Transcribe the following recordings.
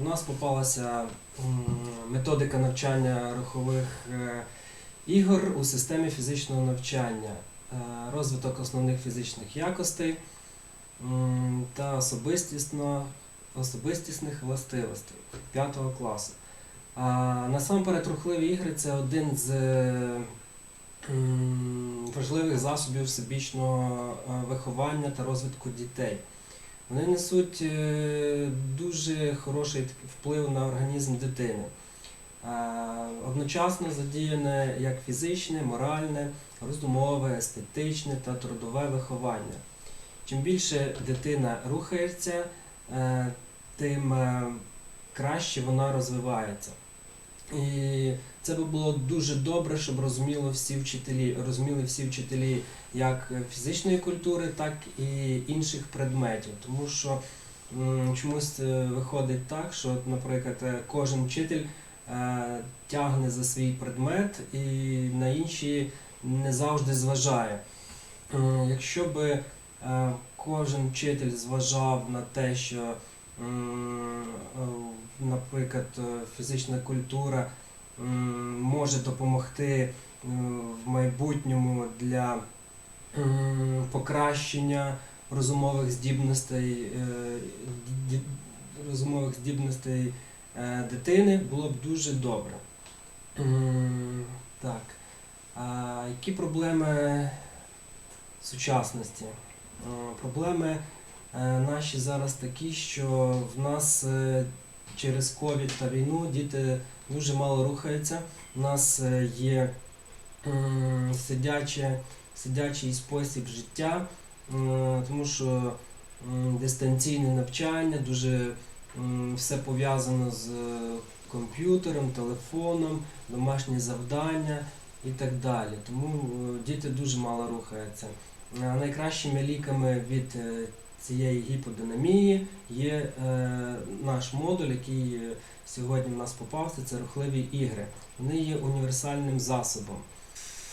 У нас попалася методика навчання рухових е, ігор у системі фізичного навчання, Е, розвиток основних фізичних якостей та особистісних властивостей 5 класу. Насамперед, рухливі ігри це один з е, важливих засобів всебічного виховання та розвитку дітей. Вони несуть е, дуже хороший вплив на організм дитини. Одночасно задіяне як фізичне, моральне, розумове, естетичне та трудове виховання. Чим більше дитина рухається, е, тим е, краще вона розвивається. І це би було дуже добре, щоб розуміло всі вчителі, розуміли всі вчителі як фізичної культури, так і інших предметів. Тому що чомусь е, виходить так, що, наприклад, е, кожен вчитель е, тягне за свій предмет і на інші не завжди зважає. Якщо би кожен вчитель зважав на те, що, наприклад, е, фізична культура може допомогти е, в майбутньому для покращення розумових здібностей, е, розумових здібностей дитини, було б дуже добре. Так. А які проблеми сучасності? Проблеми наші зараз такі, що в нас через ковід та війну діти дуже мало рухаються. У нас е, є сидяче, сидячий спосіб життя, тому що дистанційне навчання, дуже все пов'язано з е, комп'ютером, телефоном, домашні завдання і так далі. Тому е, діти дуже мало рухаються. Е, Найкращими ліками від е, цієї гіподинамії є е, наш модуль, який е, сьогодні в нас попався, це рухливі ігри. Вони є універсальним засобом.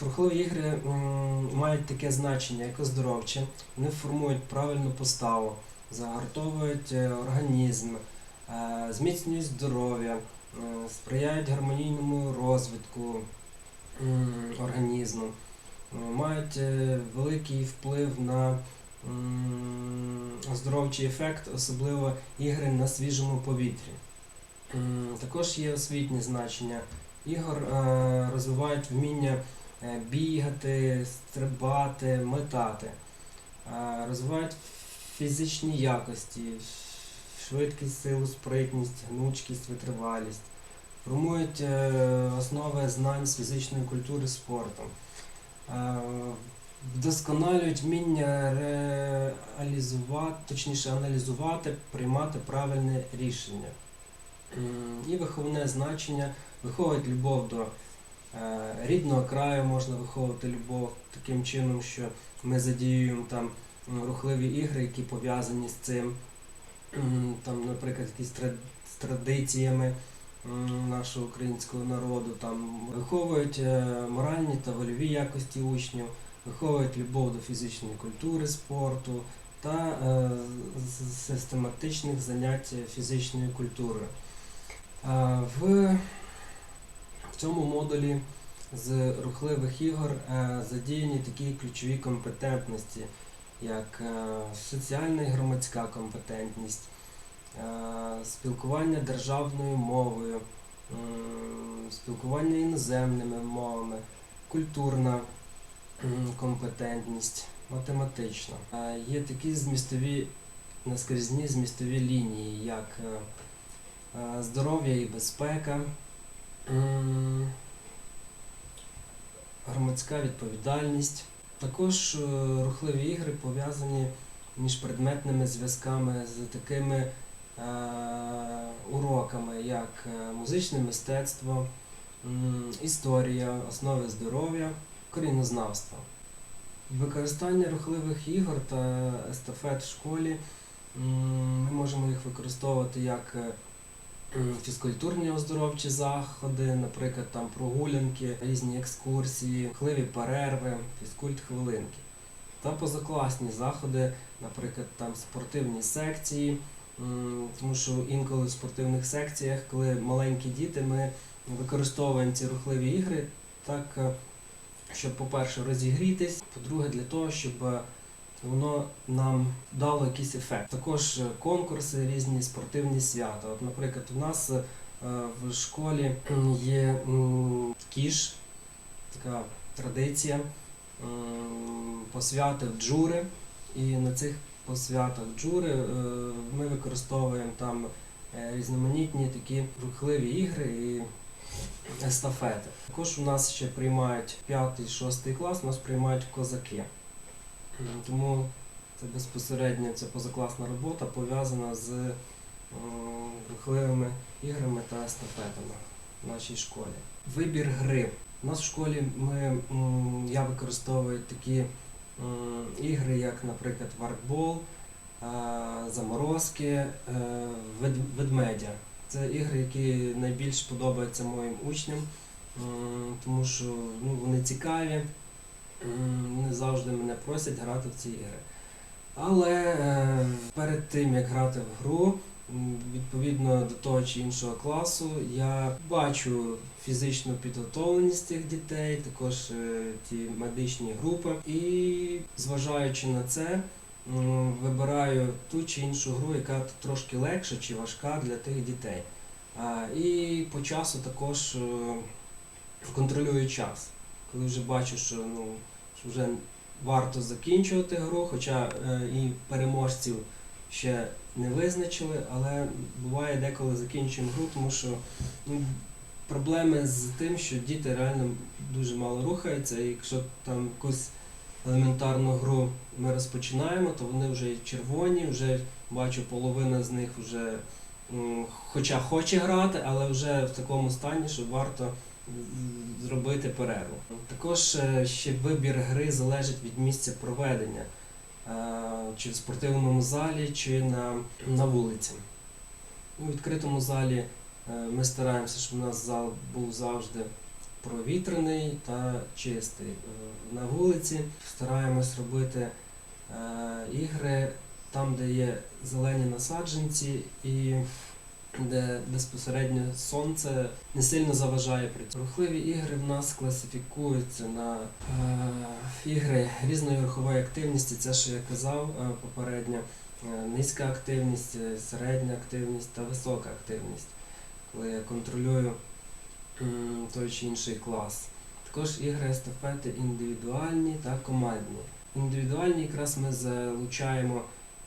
Рухливі ігри м, мають таке значення, як оздоровче. Вони формують правильну поставу, загартовують е, організм, е, зміцнюють здоров'я, е, сприяють гармонійному розвитку м, організму, е, мають е, великий вплив на оздоровчий ефект, особливо ігри на свіжому повітрі. Також є освітнє значення ігор, е, розвивають вміння е, бігати, стрибати, метати, Е, розвивають фізичні якості, швидкість, силу, спритність, гнучкість, витривалість, формують основи знань з фізичної культури спорту. Вдосконалюють вміння реалізувати, точніше аналізувати, приймати правильне рішення. І виховне значення. Виховують любов до е, рідного краю, можна виховувати любов таким чином, що ми задіюємо там рухливі ігри, які пов'язані з цим, там, наприклад, якісь традиціями нашого українського народу, там виховують е, моральні та вольові якості учнів, виховують любов до фізичної культури, спорту та е, систематичних занять фізичною культурою. Е, В цьому модулі з рухливих ігор е, задіяні такі ключові компетентності, як соціальна і громадська компетентність, спілкування державною мовою, спілкування іноземними мовами, культурна компетентність, математична. Є такі змістові наскрізні змістові лінії, як е, е, здоров'я і безпека, громадська відповідальність. Також е, рухливі ігри пов'язані між предметними зв'язками з такими уроками, як музичне мистецтво, історія, основи здоров'я, коріннознавство. Використання рухливих ігор та естафет в школі ми можемо їх використовувати як е, фізкультурні оздоровчі заходи, наприклад, там прогулянки, різні екскурсії, хливі перерви, фізкульт хвилинки. Та позакласні заходи, наприклад, там спортивні секції, Тому що інколи в спортивних секціях, коли маленькі діти, ми використовуємо ці рухливі ігри так, е, щоб, по-перше, розігрітись, по-друге, для того, щоб е, воно нам дало якийсь ефект. Також е, конкурси, різні спортивні свята. От, наприклад, у нас е, в школі є кіш, така традиція, посвяти джури. І на цих посвятах джури ми використовуємо там різноманітні такі рухливі ігри і естафети. Також у нас ще приймають 5-6 клас, у нас приймають козаки. Тому це безпосередньо ця позакласна робота пов'язана з рухливими іграми та естафетами в нашій школі. Вибір гри. У нас в школі ми, я використовую такі ігри, як, наприклад, варкбол, е, заморозки, е, ведмедя. Це ігри, які найбільш подобаються моїм учням, тому що ну, вони цікаві, вони завжди мене просять грати в ці ігри. Але е, перед тим як грати в гру, відповідно до того чи іншого класу, я бачу фізичну підготовленість цих дітей, також е, ті медичні групи. І зважаючи на це, вибираю ту чи іншу гру, яка трошки легша чи важка для тих дітей. І по часу також е, контролюю час. Коли вже бачу, що ну, вже варто закінчувати гру, хоча е, і переможців ще не визначили, але буває деколи закінчуємо гру, тому що ну, проблеми з тим, що діти реально дуже мало рухаються, і якщо там якусь елементарну гру ми розпочинаємо, то вони вже червоні, вже бачу, половина з них вже хоча хоче грати, але вже в такому стані, що варто зробити перерву. Також е, ще вибір гри залежить від місця проведення, е, чи в спортивному залі, чи на, на вулиці. У відкритому залі е, ми стараємося, щоб у нас зал був завжди провітрений та чистий. Е, На вулиці стараємось робити е, ігри там, де є зелені насадженці і де безпосередньо сонце не сильно заважає при цьому. Рухливі ігри в нас класифікуються на е, ігри різної рухової активності. Це, що я казав е, попередньо, низька активність, середня активність та висока активність, коли я контролюю той чи інший клас. Також ігри естафети індивідуальні та командні. Індивідуальні якраз ми залучаємо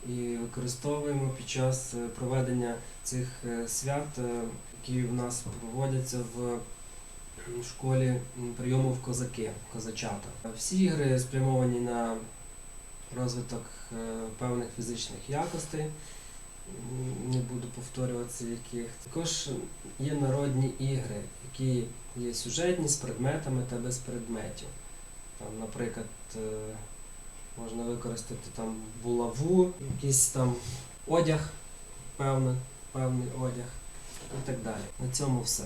і використовуємо під час е, проведення цих е, свят, е, які в нас проводяться в школі прийому в козаки, козачата. Всі ігри спрямовані на розвиток певних фізичних якостей. Не буду повторюватися яких. Також є народні ігри, які є сюжетні з предметами та без предметів. Там, наприклад, е, можна використати там булаву, якийсь там одяг, певний, певний одяг і так далі. На цьому все.